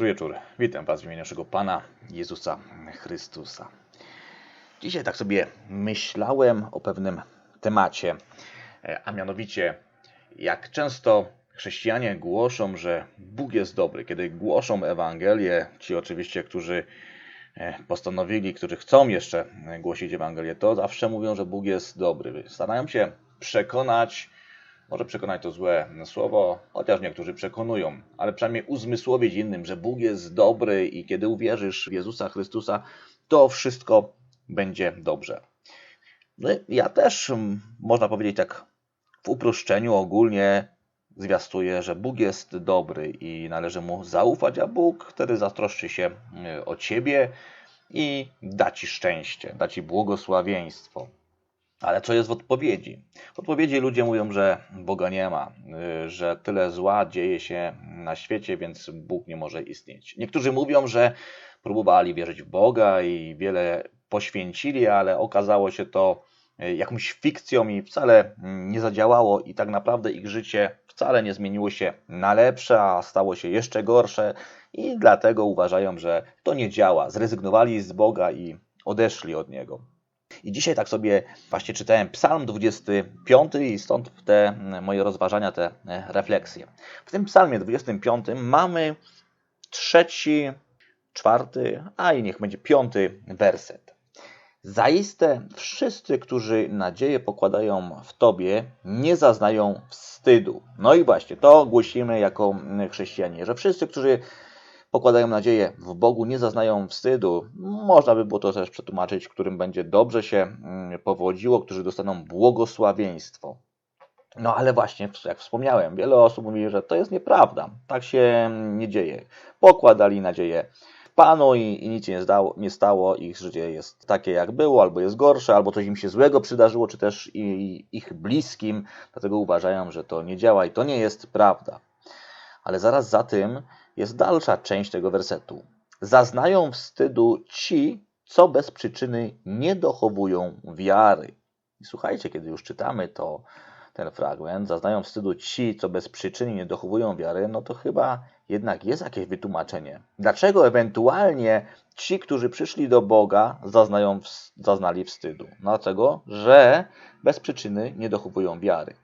Dobry wieczór. Witam Was w imieniu naszego Pana Jezusa Chrystusa. Dzisiaj tak sobie myślałem o pewnym temacie, e, a mianowicie jak często chrześcijanie głoszą, że Bóg jest dobry. Kiedy głoszą Ewangelię, ci oczywiście, którzy e, postanowili, którzy chcą jeszcze głosić Ewangelię, to zawsze mówią, że Bóg jest dobry. Starają się przekonać może przekonać to złe słowo, chociaż niektórzy przekonują, ale przynajmniej uzmysłowić innym, że Bóg jest dobry i kiedy uwierzysz w Jezusa Chrystusa, to wszystko będzie dobrze. No ja też, mm, można powiedzieć tak w uproszczeniu, ogólnie zwiastuję, że Bóg jest dobry i należy Mu zaufać, a Bóg wtedy zatroszczy się y, o Ciebie i da Ci szczęście, da Ci błogosławieństwo. Ale co jest w odpowiedzi? W odpowiedzi ludzie mówią, że Boga nie ma, y, że tyle zła dzieje się na świecie, więc Bóg nie może istnieć. Niektórzy mówią, że próbowali wierzyć w Boga i wiele poświęcili, ale okazało się to y, jakąś fikcją i wcale nie zadziałało, i tak naprawdę ich życie wcale nie zmieniło się na lepsze, a stało się jeszcze gorsze, i dlatego uważają, że to nie działa. Zrezygnowali z Boga i odeszli od Niego. I dzisiaj tak sobie właśnie czytałem Psalm 25 i stąd te moje rozważania, te e, refleksje. W tym Psalmie 25 mamy trzeci, czwarty, a i niech będzie piąty werset. Zaiste wszyscy, którzy nadzieję pokładają w Tobie, nie zaznają wstydu. No i właśnie, to głosimy jako chrześcijanie, że wszyscy, którzy pokładają nadzieję w Bogu, nie zaznają wstydu. Można by było to też przetłumaczyć, którym będzie dobrze się mm, powodziło, którzy dostaną błogosławieństwo. No ale właśnie, jak wspomniałem, wiele osób mówi, że to jest nieprawda. Tak się nie dzieje. Pokładali nadzieję Panu i, i nic nie, zdało, nie stało. Ich życie jest takie, jak było, albo jest gorsze, albo coś im się złego przydarzyło, czy też i, ich bliskim. Dlatego uważają, że to nie działa i to nie jest prawda. Ale zaraz za tym jest dalsza część tego wersetu. Zaznają wstydu ci, co bez przyczyny nie dochowują wiary. I słuchajcie, kiedy już czytamy to, ten fragment, zaznają wstydu ci, co bez przyczyny nie dochowują wiary, no to chyba jednak jest jakieś wytłumaczenie. Dlaczego ewentualnie ci, którzy przyszli do Boga, zaznają, zaznali wstydu? Dlatego, że bez przyczyny nie dochowują wiary.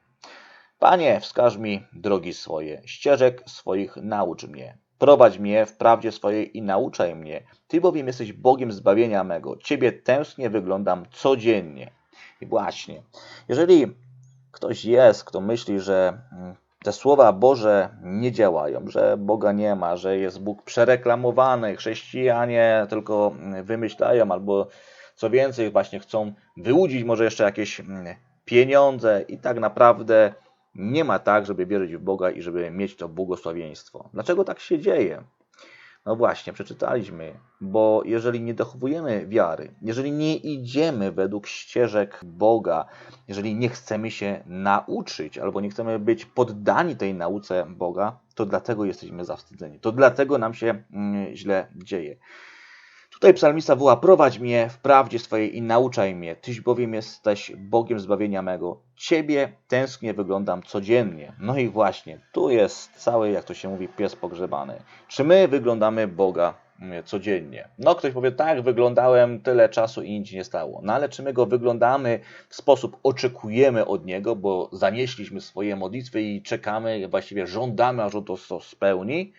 Panie, wskaż mi drogi swoje, ścieżek swoich naucz mnie. Prowadź mnie w prawdzie swojej i nauczaj mnie. Ty bowiem jesteś Bogiem zbawienia mego. Ciebie tęsknie wyglądam codziennie. I właśnie, jeżeli ktoś jest, kto myśli, że mm, te słowa Boże nie działają, że Boga nie ma, że jest Bóg przereklamowany, chrześcijanie tylko mm, wymyślają, albo co więcej, właśnie chcą wyłudzić może jeszcze jakieś mm, pieniądze i tak naprawdę nie ma tak, żeby wierzyć w Boga i żeby mieć to błogosławieństwo. Dlaczego tak się dzieje? No właśnie, przeczytaliśmy, bo jeżeli nie dochowujemy wiary, jeżeli nie idziemy według ścieżek Boga, jeżeli nie chcemy się nauczyć albo nie chcemy być poddani tej nauce Boga, to dlatego jesteśmy zawstydzeni. To dlatego nam się mm, źle dzieje. Tutaj psalmista woła, prowadź mnie w prawdzie swojej i nauczaj mnie, Tyś bowiem jesteś Bogiem zbawienia mego. Ciebie tęsknie wyglądam codziennie. No i właśnie, tu jest cały, jak to się mówi, pies pogrzebany. Czy my wyglądamy Boga codziennie? No ktoś powie, tak, wyglądałem tyle czasu i nic nie stało. No ale czy my go wyglądamy w sposób, oczekujemy od Niego, bo zanieśliśmy swoje modlitwy i czekamy, właściwie żądamy, aż on to spełni?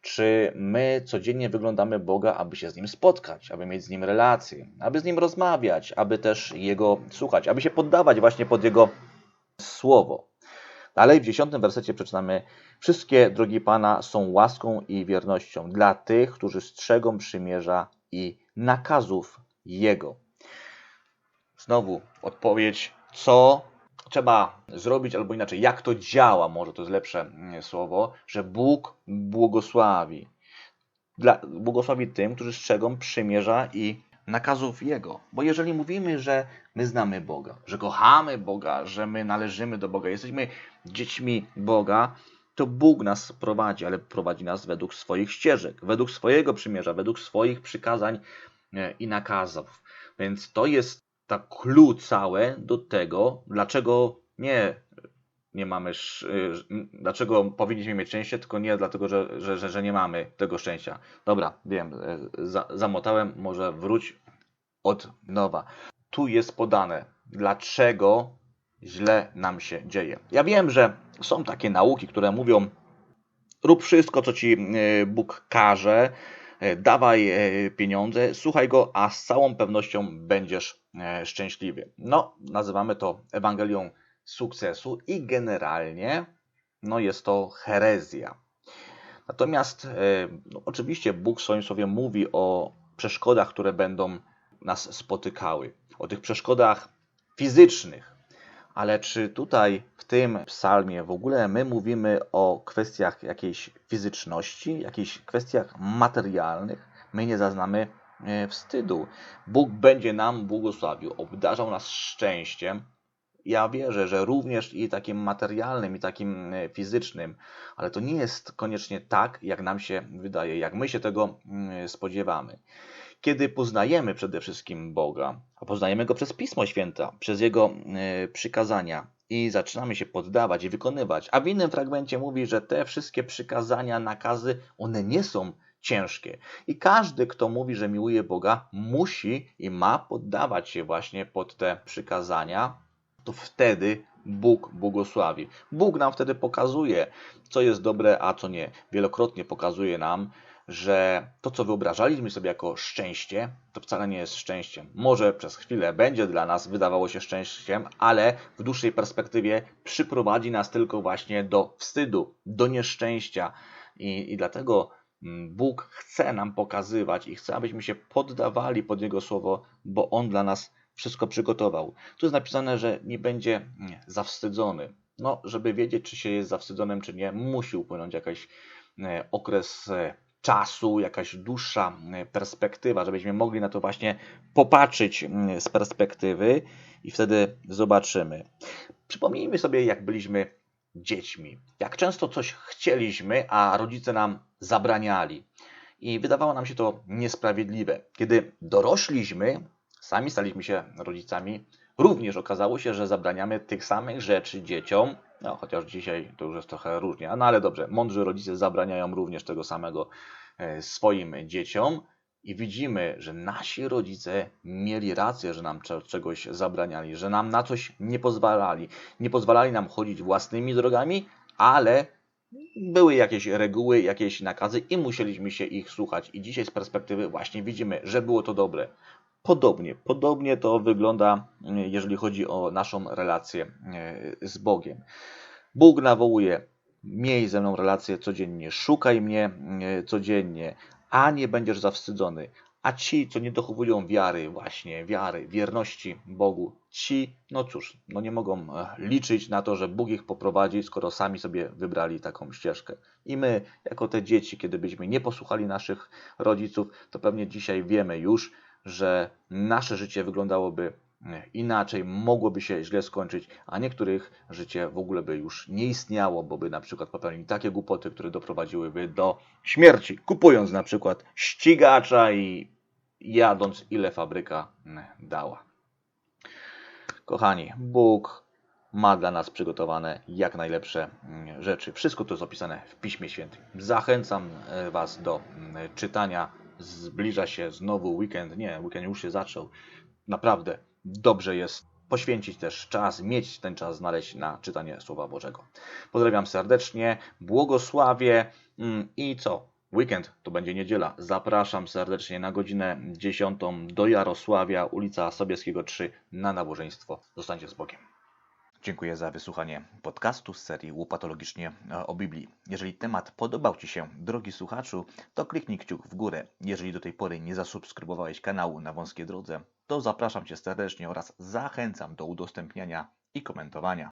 Czy my codziennie wyglądamy Boga, aby się z Nim spotkać, aby mieć z Nim relacje, aby z Nim rozmawiać, aby też Jego słuchać, aby się poddawać właśnie pod Jego słowo. Dalej w dziesiątym wersecie przeczytamy: Wszystkie drogi Pana są łaską i wiernością dla tych, którzy strzegą przymierza i nakazów Jego. Znowu odpowiedź, co trzeba zrobić, albo inaczej, jak to działa, może to jest lepsze mm, słowo, że Bóg błogosławi. Dla, błogosławi tym, którzy strzegą przymierza i nakazów Jego. Bo jeżeli mówimy, że my znamy Boga, że kochamy Boga, że my należymy do Boga, jesteśmy dziećmi Boga, to Bóg nas prowadzi, ale prowadzi nas według swoich ścieżek, według swojego przymierza, według swoich przykazań e, i nakazów. Więc to jest ta clue całe do tego, dlaczego nie nie mamy, y, dlaczego powinniśmy mieć szczęście, tylko nie dlatego, że, że, że, nie mamy tego szczęścia. Dobra, wiem, e, za, zamotałem, może wróć od nowa. Tu jest podane, dlaczego źle nam się dzieje. Ja wiem, że są takie nauki, które mówią, rób wszystko, co ci e, Bóg każe, dawaj e, pieniądze, słuchaj go, a z całą pewnością będziesz e, szczęśliwy. No, nazywamy to Ewangelią sukcesu i generalnie no, jest to herezja. Natomiast e, no, oczywiście Bóg w swoim słowie mówi o przeszkodach, które będą nas spotykały, o tych przeszkodach fizycznych. Ale czy tutaj w tym psalmie w ogóle my mówimy o kwestiach jakiejś fizyczności, jakichś kwestiach materialnych? My nie zaznamy e, wstydu. Bóg będzie nam błogosławił, obdarzał nas szczęściem. Ja wierzę, że również i takim materialnym, i takim e, fizycznym, ale to nie jest koniecznie tak, jak nam się wydaje, jak my się tego mm, spodziewamy. Kiedy poznajemy przede wszystkim Boga, a poznajemy Go przez Pismo Święte, przez Jego e, przykazania i zaczynamy się poddawać i wykonywać, a w innym fragmencie mówi, że te wszystkie przykazania, nakazy, one nie są ciężkie. I każdy, kto mówi, że miłuje Boga, musi i ma poddawać się właśnie pod te przykazania, to wtedy Bóg błogosławi. Bóg nam wtedy pokazuje, co jest dobre, a co nie. Wielokrotnie pokazuje nam, że to, co wyobrażaliśmy sobie jako szczęście, to wcale nie jest szczęściem. Może przez chwilę będzie dla nas wydawało się szczęściem, ale w dłuższej perspektywie przyprowadzi nas tylko właśnie do wstydu, do nieszczęścia. I, i dlatego mm, Bóg chce nam pokazywać i chce, abyśmy się poddawali pod Jego słowo, bo On dla nas wszystko przygotował. Tu jest napisane, że nie będzie nie, zawstydzony. No, żeby wiedzieć, czy się jest zawstydzonym, czy nie, musi upłynąć jakiś e, okres e, czasu, jakaś dłuższa e, perspektywa, żebyśmy mogli na to właśnie popatrzeć z perspektywy i wtedy zobaczymy. Przypomnijmy sobie, jak byliśmy dziećmi. Jak często coś chcieliśmy, a rodzice nam zabraniali. I wydawało nam się to niesprawiedliwe. Kiedy dorośliśmy, sami staliśmy się rodzicami, również okazało się, że zabraniamy tych samych rzeczy dzieciom, no chociaż dzisiaj to już jest trochę różnie, no ale dobrze, mądrzy rodzice zabraniają również tego samego e, swoim dzieciom i widzimy, że nasi rodzice mieli rację, że nam cze- czegoś zabraniali, że nam na coś nie pozwalali. Nie pozwalali nam chodzić własnymi drogami, ale były jakieś reguły, jakieś nakazy i musieliśmy się ich słuchać. I dzisiaj z perspektywy właśnie widzimy, że było to dobre. Podobnie, podobnie to wygląda, e, jeżeli chodzi o naszą relację e, z Bogiem. Bóg nawołuje, miej ze mną relację codziennie, szukaj mnie e, codziennie, a nie będziesz zawstydzony. A ci, co nie dochowują wiary, właśnie wiary, wierności Bogu, ci, no cóż, no nie mogą e, liczyć na to, że Bóg ich poprowadzi, skoro sami sobie wybrali taką ścieżkę. I my, jako te dzieci, kiedy byśmy nie posłuchali naszych rodziców, to pewnie dzisiaj wiemy już, że nasze życie wyglądałoby e, inaczej, mogłoby się źle skończyć, a niektórych życie w ogóle by już nie istniało, bo by na przykład popełnili takie głupoty, które doprowadziłyby do śmierci, kupując na przykład ścigacza i jadąc ile fabryka mm, dała. Kochani, Bóg ma dla nas przygotowane jak najlepsze mm, rzeczy. Wszystko to jest opisane w Piśmie Świętym. Zachęcam e, Was do czytania. Zbliża się znowu weekend. Nie, weekend już się zaczął. Naprawdę dobrze jest poświęcić też czas, mieć ten czas, znaleźć na czytanie Słowa Bożego. Pozdrawiam serdecznie, błogosławię mm, i co? Weekend to będzie niedziela. Zapraszam serdecznie na godzinę 10 do Jarosławia, ulica Sobieskiego 3 na nabożeństwo. Zostańcie z Bogiem. Dziękuję za wysłuchanie podcastu z serii Łopatologicznie o Biblii. Jeżeli temat podobał Ci się, drogi słuchaczu, to kliknij kciuk w górę. Jeżeli do tej pory nie zasubskrybowałeś kanału na wąskiej drodze, to zapraszam Cię serdecznie oraz zachęcam do udostępniania i komentowania.